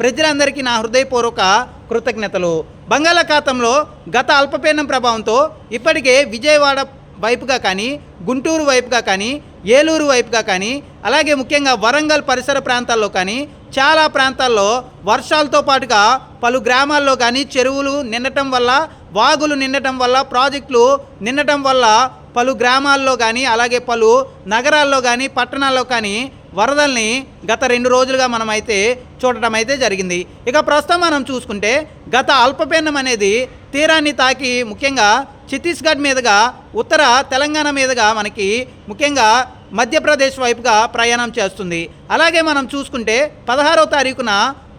ప్రజలందరికీ నా హృదయపూర్వక కృతజ్ఞతలు. బంగాళాఖాతంలో గత అల్పపీడనం ప్రభావంతో ఇప్పటికే విజయవాడ వైపుగా కానీ గుంటూరు వైపుగా కానీ ఏలూరు వైపుగా కానీ అలాగే ముఖ్యంగా వరంగల్ పరిసర ప్రాంతాల్లో కానీ చాలా ప్రాంతాల్లో వర్షాలతో పాటుగా పలు గ్రామాల్లో కానీ చెరువులు నిండటం వల్ల వాగులు నిండటం వల్ల ప్రాజెక్టులు నిండటం వల్ల పలు గ్రామాల్లో కానీ అలాగే పలు నగరాల్లో కానీ పట్టణాల్లో కానీ వరదల్ని గత రెండు రోజులుగా మనం అయితే చూడటం అయితే జరిగింది. ఇక ప్రస్తుతం మనం చూసుకుంటే గత అల్పపీడనం అనేది తీరాన్ని తాకి ముఖ్యంగా ఛత్తీస్గఢ్ మీదుగా ఉత్తర తెలంగాణ మీదుగా మనకి ముఖ్యంగా మధ్యప్రదేశ్ వైపుగా ప్రయాణం చేస్తుంది. అలాగే మనం చూసుకుంటే పదహారవ తారీఖున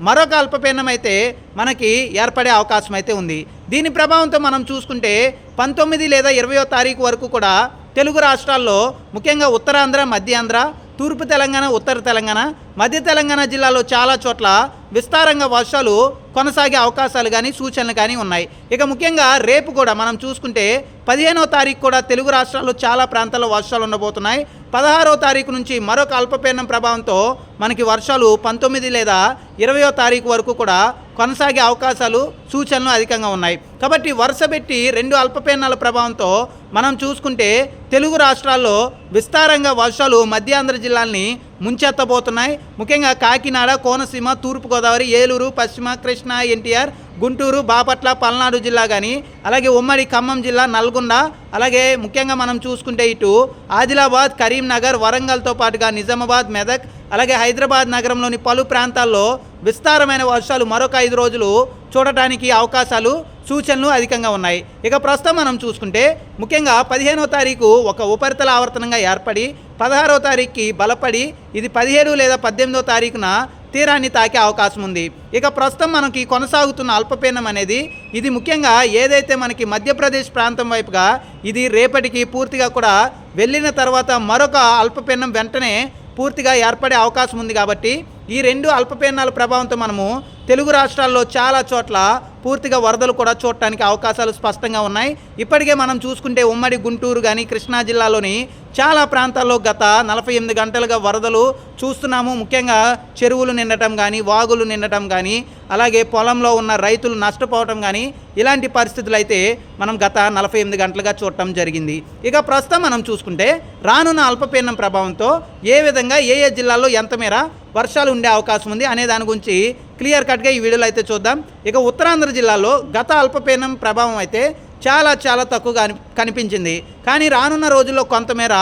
మరొక అల్పపీడనం అయితే మనకి ఏర్పడే అవకాశం అయితే ఉంది. దీని ప్రభావంతో మనం చూసుకుంటే పంతొమ్మిది లేదా ఇరవయో తారీఖు వరకు కూడా తెలుగు రాష్ట్రాల్లో ముఖ్యంగా ఉత్తరాంధ్ర మధ్యాంధ్ర తూర్పు తెలంగాణ ఉత్తర తెలంగాణ మధ్య తెలంగాణ జిల్లాలో చాలా చోట్ల విస్తారంగా వర్షాలు కొనసాగే అవకాశాలు కానీ సూచనలు కానీ ఉన్నాయి. ఇక ముఖ్యంగా రేపు కూడా మనం చూసుకుంటే పదిహేనవ తారీఖు కూడా తెలుగు రాష్ట్రాల్లో చాలా ప్రాంతాల్లో వర్షాలు ఉండబోతున్నాయి. పదహారవ తారీఖు నుంచి మరొక అల్పపీడనం ప్రభావంతో మనకి వర్షాలు పంతొమ్మిది లేదా ఇరవయో తారీఖు వరకు కూడా కొనసాగే అవకాశాలు సూచనలు అధికంగా ఉన్నాయి. కాబట్టి వరుస పెట్టి రెండు అల్పపీడనాల ప్రభావంతో మనం చూసుకుంటే తెలుగు రాష్ట్రాల్లో విస్తారంగా వర్షాలు మధ్యాంధ్ర జిల్లాల్ని ముంచెత్తబోతున్నాయి. ముఖ్యంగా కాకినాడ కోనసీమ తూర్పుగోదావరి ఏలూరు పశ్చిమ కృష్ణా ఎన్టీఆర్ గుంటూరు బాపట్ల పల్నాడు జిల్లా కానీ అలాగే ఉమ్మడి ఖమ్మం జిల్లా నల్గొండ అలాగే ముఖ్యంగా మనం చూసుకుంటే ఇటు ఆదిలాబాద్ కరీంనగర్ వరంగల్తో పాటుగా నిజామాబాద్ మెదక్ అలాగే హైదరాబాద్ నగరంలోని పలు ప్రాంతాల్లో విస్తారమైన వర్షాలు మరొక ఐదు రోజులు చూడటానికి అవకాశాలు సూచనలు అధికంగా ఉన్నాయి. ఇక ప్రస్తుతం మనం చూసుకుంటే ముఖ్యంగా పదిహేనవ తారీఖు ఒక ఉపరితల ఆవర్తనంగా ఏర్పడి పదహారవ తారీఖుకి బలపడి ఇది పదిహేడు లేదా పద్దెనిమిదవ తారీఖున తీరాన్ని తాకే అవకాశం ఉంది. ఇక ప్రస్తుతం మనకి కొనసాగుతున్న అల్పపీడనం అనేది ఇది ముఖ్యంగా ఏదైతే మనకి మధ్యప్రదేశ్ ప్రాంతం వైపుగా ఇది రేపటికి పూర్తిగా కూడా వెళ్ళిన తర్వాత మరొక అల్పపీడనం వెంటనే పూర్తిగా ఏర్పడే అవకాశం ఉంది కాబట్టి ఈ రెండు అల్పపీడనాల ప్రభావంతో మనము తెలుగు రాష్ట్రాల్లో చాలా చోట్ల పూర్తిగా వరదలు కూడా చూడటానికి అవకాశాలు స్పష్టంగా ఉన్నాయి. ఇప్పటికే మనం చూసుకుంటే ఉమ్మడి గుంటూరు కానీ కృష్ణా జిల్లాలోని చాలా ప్రాంతాల్లో గత నలభై ఎనిమిది గంటలుగా వరదలు చూస్తున్నాము. ముఖ్యంగా చెరువులు నిండటం కానీ వాగులు నిండటం కానీ అలాగే పొలంలో ఉన్న రైతులు నష్టపోవటం కానీ ఇలాంటి పరిస్థితులు అయితే మనం గత నలభై ఎనిమిది గంటలుగా చూడటం జరిగింది. ఇక ప్రస్తుతం మనం చూసుకుంటే రానున్న అల్పపీడనం ప్రభావంతో ఏ విధంగా ఏ ఏ జిల్లాల్లో ఎంత మేర వర్షాలు ఉండే అవకాశం ఉంది అనే దాని గురించి క్లియర్ కట్గా ఈ వీడియోలో అయితే చూద్దాం. ఇక ఉత్తరాంధ్ర జిల్లాలో గత అల్పపీడనం ప్రభావం అయితే చాలా చాలా తక్కువగా కనిపించింది. కానీ రానున్న రోజుల్లో కొంతమేర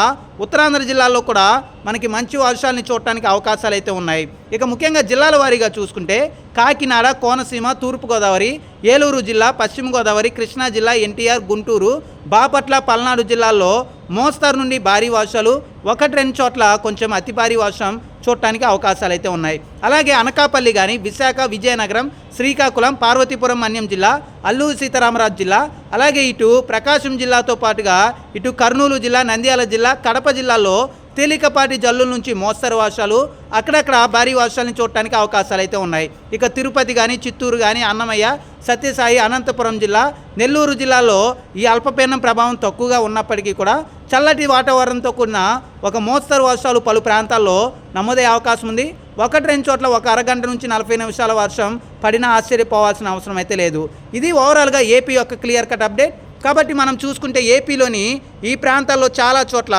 ఉత్తరాంధ్ర జిల్లాల్లో కూడా మనకి మంచి వర్షాలని చూడటానికి అవకాశాలు అయితే ఉన్నాయి. ఇక ముఖ్యంగా జిల్లాల వారీగా చూసుకుంటే కాకినాడ కోనసీమ తూర్పుగోదావరి ఏలూరు జిల్లా పశ్చిమ గోదావరి కృష్ణా జిల్లా ఎన్టీఆర్ గుంటూరు బాపట్ల పల్నాడు జిల్లాల్లో మోస్తరు నుండి భారీ వర్షాలు ఒకటి రెండు చోట్ల కొంచెం అతి భారీ వర్షం చూడటానికి అవకాశాలు అయితే ఉన్నాయి. అలాగే అనకాపల్లి కానీ విశాఖ విజయనగరం శ్రీకాకుళం పార్వతీపురం మన్యం జిల్లా అల్లూరు సీతారామరాజు జిల్లా అలాగే ఇటు ప్రకాశం జిల్లాతో పాటుగా ఇటు కర్నూలు జిల్లా నంద్యాల జిల్లా కడప జిల్లాలో తేలికపాటి జల్లుల నుంచి మోస్తరు వర్షాలు అక్కడక్కడ భారీ వర్షాలను చూడటానికి అవకాశాలు అయితే ఉన్నాయి. ఇక తిరుపతి కానీ చిత్తూరు కానీ అన్నమయ్య సత్యసాయి అనంతపురం జిల్లా నెల్లూరు జిల్లాలో ఈ అల్పపీడనం ప్రభావం తక్కువగా ఉన్నప్పటికీ కూడా చల్లటి వాతావరణంతో కూడిన ఒక మోస్తరు వర్షాలు పలు ప్రాంతాల్లో నమోదయ్యే అవకాశం ఉంది. ఒకటి రెండు చోట్ల ఒక అరగంట నుంచి నలభై నిమిషాల వర్షం పడినా ఆశ్చర్యపోవాల్సిన అవసరం అయితే లేదు. ఇది ఓవరాల్గా ఏపీ యొక్క క్లియర్ కట్ అప్డేట్. కాబట్టి మనం చూసుకుంటే ఏపీలోని ఈ ప్రాంతాల్లో చాలా చోట్ల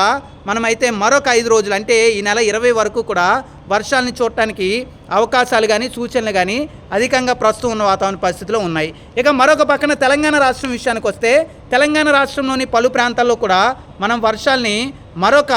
మనమైతే మరొక ఐదు రోజులు అంటే ఈ నెల ఇరవై వరకు కూడా వర్షాలను చూడటానికి అవకాశాలు కానీ సూచనలు కానీ అధికంగా ప్రస్తుతం ఉన్న వాతావరణ పరిస్థితులు ఉన్నాయి. ఇక మరొక పక్కన తెలంగాణ రాష్ట్రం విషయానికి వస్తే తెలంగాణ రాష్ట్రంలోని పలు ప్రాంతాల్లో కూడా మనం వర్షాల్ని మరొక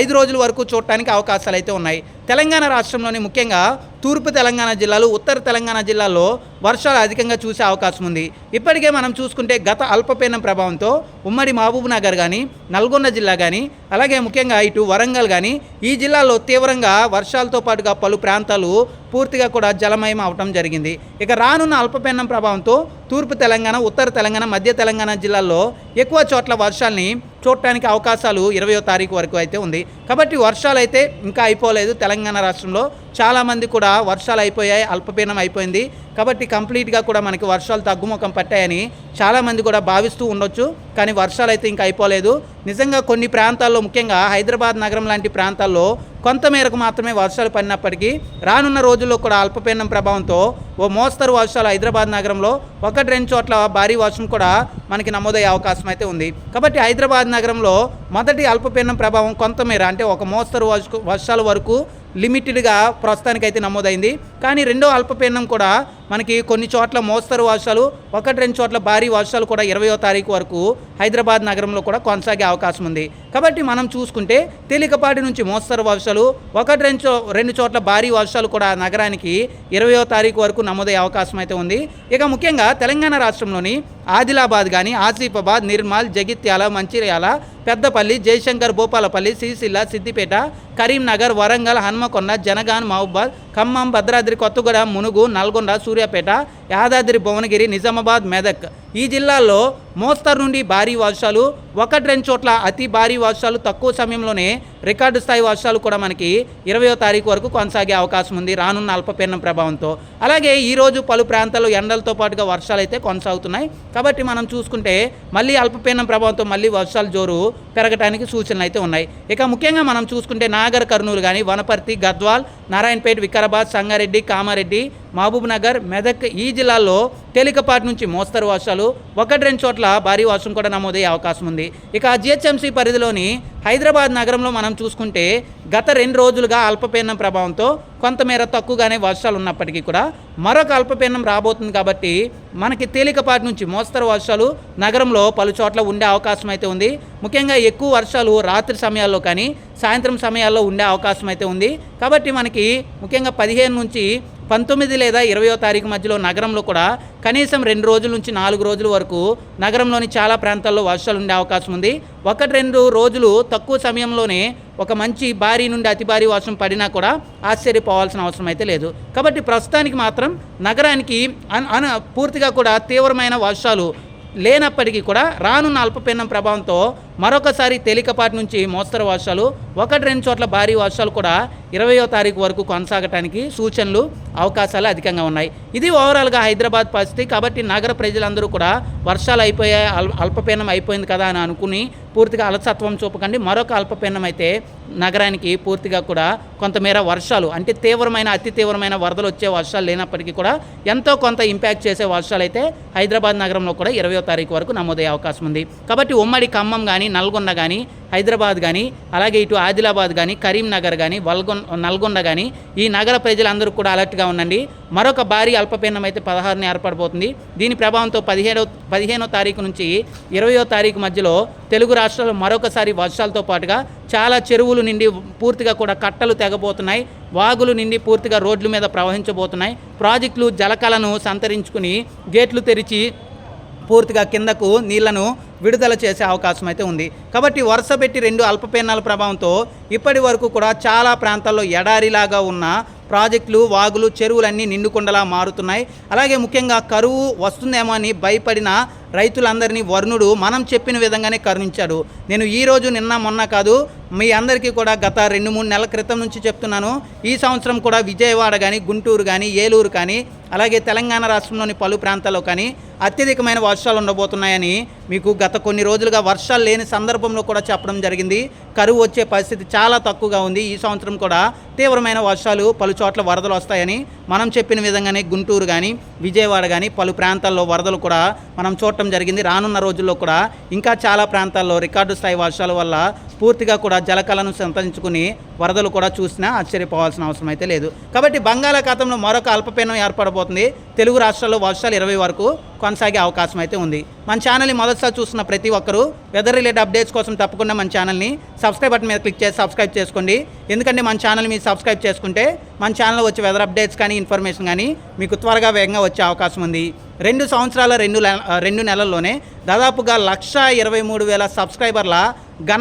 ఐదు రోజుల వరకు చూడటానికి అవకాశాలు అయితే ఉన్నాయి. తెలంగాణ రాష్ట్రంలోని ముఖ్యంగా తూర్పు తెలంగాణ జిల్లాలు ఉత్తర తెలంగాణ జిల్లాల్లో వర్షాలు అధికంగా చూసే అవకాశం ఉంది. ఇప్పటికే మనం చూసుకుంటే గత అల్పపీడనం ప్రభావంతో ఉమ్మడి మహబూబ్ నగర్ కానీ నల్గొండ జిల్లా కానీ అలాగే ముఖ్యంగా ఇటు వరంగల్ కానీ ఈ జిల్లాలో తీవ్రంగా వర్షాలతో పాటుగా పలు ప్రాంతాలు పూర్తిగా కూడా జలమయం అవటం జరిగింది. ఇక రానున్న అల్పపీడనం ప్రభావంతో తూర్పు తెలంగాణ ఉత్తర తెలంగాణ మధ్య తెలంగాణ జిల్లాల్లో ఎక్కువ చోట్ల వర్షాల్ని చూడటానికి అవకాశాలు ఇరవయో తారీఖు వరకు అయితే ఉంది. కాబట్టి వర్షాలు అయితే ఇంకా అయిపోలేదు తెలంగాణ రాష్ట్రంలో. చాలామంది కూడా వర్షాలు అయిపోయాయి అల్పపీడనం అయిపోయింది. కాబట్టి కంప్లీట్గా కూడా మనకి వర్షాలు తగ్గుముఖం పట్టాయని చాలామంది కూడా భావిస్తూ ఉండొచ్చు. కానీ వర్షాలు అయితే ఇంకా అయిపోలేదు. నిజంగా కొన్ని ప్రాంతాల్లో ముఖ్యంగా హైదరాబాద్ నగరం లాంటి ప్రాంతాల్లో కొంతమేరకు మాత్రమే వర్షాలు పడినప్పటికీ రానున్న రోజుల్లో కూడా అల్పపీడనం ప్రభావంతో ఓ మోస్తరు వర్షాలు హైదరాబాద్ నగరంలో ఒకటి రెండు చోట్ల భారీ వర్షం కూడా మనకి నమోదయ్యే అవకాశం అయితే ఉంది. కాబట్టి హైదరాబాద్ నగరంలో మొదటి అల్పపీడనం ప్రభావం కొంతమేర అంటే ఒక మోస్తరు వర్ష వర్షాల వరకు లిమిటెడ్గా ప్రస్తుతానికైతే నమోదైంది. కానీ రెండో అల్పపీడనం కూడా మనకి కొన్ని చోట్ల మోస్తరు వర్షాలు ఒకటి రెండు చోట్ల భారీ వర్షాలు కూడా ఇరవయో తారీఖు వరకు హైదరాబాద్ నగరంలో కూడా కొనసాగే అవకాశం ఉంది. కాబట్టి మనం చూసుకుంటే తేలికపాటి నుంచి మోస్తరు వర్షాలు ఒకటి రెండు చో రెండు చోట్ల భారీ వర్షాలు కూడా నగరానికి ఇరవయో తారీఖు వరకు నమోదయ్యే అవకాశం అయితే ఉంది. ఇక ముఖ్యంగా తెలంగాణ రాష్ట్రంలోని ఆదిలాబాద్ కానీ ఆసిఫాబాద్ నిర్మల్ జగిత్యాల మంచిర్యాల పెద్దపల్లి జయశంకర్ భూపాలపల్లి సిరిసిల్ల సిద్దిపేట కరీంనగర్ వరంగల్ హన్మకొండ జనగాన్ మహబాద్ ఖమ్మం భద్రాద్రి కొత్తగూడ మునుగు నల్గొండ సూర్యాపేట యాదాద్రి భువనగిరి నిజామాబాద్ మెదక్. ఈ జిల్లాల్లో మోస్తరు నుండి భారీ వర్షాలు ఒకటి రెండు చోట్ల అతి భారీ వర్షాలు తక్కువ సమయంలోనే రికార్డు స్థాయి వర్షాలు కూడా మనకి ఇరవయో తారీఖు వరకు కొనసాగే అవకాశం ఉంది. రానున్న అల్పపీడనం ప్రభావంతో. అలాగే ఈరోజు పలు ప్రాంతాల్లో ఎండలతో పాటుగా వర్షాలు అయితే కొనసాగుతున్నాయి. కాబట్టి మనం చూసుకుంటే మళ్ళీ అల్పపీడనం ప్రభావంతో మళ్ళీ వర్షాలు జోరు పెరగడానికి సూచనలు అయితే ఉన్నాయి. ఇక ముఖ్యంగా మనం చూసుకుంటే నాగర్ కర్నూలు కానీ వనపర్తి గద్వాల్ నారాయణపేట వికారాబాద్ సంగారెడ్డి కామారెడ్డి మహబూబ్నగర్ మెదక్ ఈ జిల్లాల్లో తేలికపాటి నుంచి మోస్తరు వర్షాలు. ఒకటి రెండు చోట్ల భారీ వర్షం కూడా నమోదయ్యే అవకాశం ఉంది. ఇక జిహెచ్ఎంసీ పరిధిలోని హైదరాబాద్ నగరంలో మనం చూసుకుంటే గత రెండు రోజులుగా అల్పపీడనం ప్రభావంతో కొంతమేర తక్కువగానే వర్షాలు ఉన్నప్పటికీ కూడా మరొక అల్పపీడనం రాబోతుంది కాబట్టి మనకి తేలికపాటి నుంచి మోస్తరు వర్షాలు నగరంలో పలు చోట్ల ఉండే అవకాశం అయితే ఉంది. ముఖ్యంగా ఎక్కువ వర్షాలు రాత్రి సమయాల్లో కానీ సాయంత్రం సమయాల్లో ఉండే అవకాశం అయితే ఉంది. కాబట్టి మనకి ముఖ్యంగా పదిహేను నుంచి పంతొమ్మిది లేదా ఇరవయో తారీఖు మధ్యలో నగరంలో కూడా కనీసం రెండు రోజుల నుంచి నాలుగు రోజుల వరకు నగరంలోని చాలా ప్రాంతాల్లో వర్షాలు ఉండే అవకాశం ఉంది. ఒకటి రెండు రోజులు తక్కువ సమయంలోనే ఒక మంచి భారీ నుండి అతి భారీ వర్షం పడినా కూడా ఆశ్చర్యపోవాల్సిన అవసరం అయితే లేదు. కాబట్టి ప్రస్తుతానికి మాత్రం నగరానికి అన్ అన పూర్తిగా కూడా తీవ్రమైన వర్షాలు లేనప్పటికీ కూడా రానున్న అల్పపీడనం ప్రభావంతో మరొకసారి తేలికపాటి నుంచి మోస్తరు వర్షాలు ఒకటి రెండు చోట్ల భారీ వర్షాలు కూడా ఇరవయో తారీఖు వరకు కొనసాగటానికి సూచనలు అవకాశాలు అధికంగా ఉన్నాయి. ఇది ఓవరాల్గా హైదరాబాద్ పరిస్థితి కాబట్టి నగర ప్రజలందరూ కూడా వర్షాలు అయిపోయాయి అల్ అల్పపీడనం అయిపోయింది కదా అని అనుకుని పూర్తిగా అలసత్వం చూపకండి. మరొక అల్పపీనం అయితే నగరానికి పూర్తిగా కూడా కొంతమేర వర్షాలు అంటే తీవ్రమైన అతి తీవ్రమైన వరదలు వచ్చే వర్షాలు లేనప్పటికీ కూడా ఎంతో కొంత ఇంపాక్ట్ చేసే వర్షాలు అయితే హైదరాబాద్ నగరంలో కూడా ఇరవయో తారీఖు వరకు నమోదయ్యే అవకాశం ఉంది. కాబట్టి ఉమ్మడి ఖమ్మం కానీ నల్గొండ కానీ హైదరాబాద్ కానీ అలాగే ఇటు ఆదిలాబాద్ కానీ కరీంనగర్ కానీ వల్గొన్ నల్గొండ కానీ ఈ నగర ప్రజలందరూ కూడా అలర్ట్గా ఉండండి. మరొక భారీ అల్పపీడనం అయితే పదహారుని ఏర్పడబోతుంది. దీని ప్రభావంతో పదిహేడో పదిహేనో తారీఖు నుంచి ఇరవయో తారీఖు మధ్యలో తెలుగు రాష్ట్రాలు మరొకసారి వర్షాలతో పాటుగా చాలా చెరువులు నిండి పూర్తిగా కూడా కట్టలు తెగబోతున్నాయి. వాగులు నిండి పూర్తిగా రోడ్ల మీద ప్రవహించబోతున్నాయి. ప్రాజెక్టులు జలకలను సంతరించుకుని గేట్లు తెరిచి పూర్తిగా కిందకు నీళ్ళను విడుదల చేసే అవకాశం అయితే ఉంది. కాబట్టి వరుస పెట్టి రెండు అల్పపీనాల ప్రభావంతో ఇప్పటి వరకు కూడా చాలా ప్రాంతాల్లో ఎడారిలాగా ఉన్న ప్రాజెక్టులు వాగులు చెరువులన్నీ నిండుకుండలా మారుతున్నాయి. అలాగే ముఖ్యంగా కరువు వస్తుందేమో అని భయపడిన రైతులందరినీ వరుణుడు మనం చెప్పిన విధంగానే కరుణించాడు. నేను ఈరోజు నిన్న మొన్న కాదు మీ అందరికీ కూడా గత రెండు మూడు నెలల క్రితం నుంచి చెప్తున్నాను. ఈ సంవత్సరం కూడా విజయవాడ కానీ గుంటూరు కానీ ఏలూరు కానీ అలాగే తెలంగాణ రాష్ట్రంలోని పలు ప్రాంతాల్లో కానీ అత్యధికమైన వర్షాలు ఉండబోతున్నాయని మీకు గత కొన్ని రోజులుగా వర్షాలు లేని సందర్భంలో కూడా చెప్పడం జరిగింది. కరువు వచ్చే పరిస్థితి చాలా తక్కువగా ఉంది. ఈ సంవత్సరం కూడా తీవ్రమైన వర్షాలు పలు చోట్ల వరదలు వస్తాయని మనం చెప్పిన విధంగానే గుంటూరు కానీ విజయవాడ కానీ పలు ప్రాంతాల్లో వరదలు కూడా మనం చూడటం జరిగింది. రానున్న రోజుల్లో కూడా ఇంకా చాలా ప్రాంతాల్లో రికార్డు స్థాయి వర్షాల వల్ల పూర్తిగా కూడా జలకలను సంతరించుకుని వరదలు కూడా చూసినా ఆశ్చర్యపోవాల్సిన అవసరం అయితే లేదు. కాబట్టి బంగాళాఖాతంలో మరొక అల్పపీడనం ఏర్పడబోతుంది. తెలుగు రాష్ట్రాల్లో వర్షాలు ఇరవై వరకు కొనసాగే అవకాశం అయితే ఉంది. మన ఛానల్ని మొదటిసారి చూస్తున్న ప్రతి ఒక్కరూ వెదర్ రిలేటెడ్ అప్డేట్స్ కోసం తప్పకుండా మన ఛానల్ని సబ్స్క్రైబ్ బటన్ మీద క్లిక్ చేసి సబ్స్క్రైబ్ చేసుకోండి. ఎందుకంటే మన ఛానల్ మీరు సబ్స్క్రైబ్ చేసుకుంటే మన ఛానల్ వచ్చే వెదర్ అప్డేట్స్ కానీ ఇన్ఫర్మేషన్ కానీ మీకు త్వరగా వేగంగా వచ్చే అవకాశం ఉంది. రెండు సంవత్సరాల రెండు రెండు నెలల్లోనే దాదాపుగా లక్ష ఇరవై మూడు వేల సబ్స్క్రైబర్ల ఘన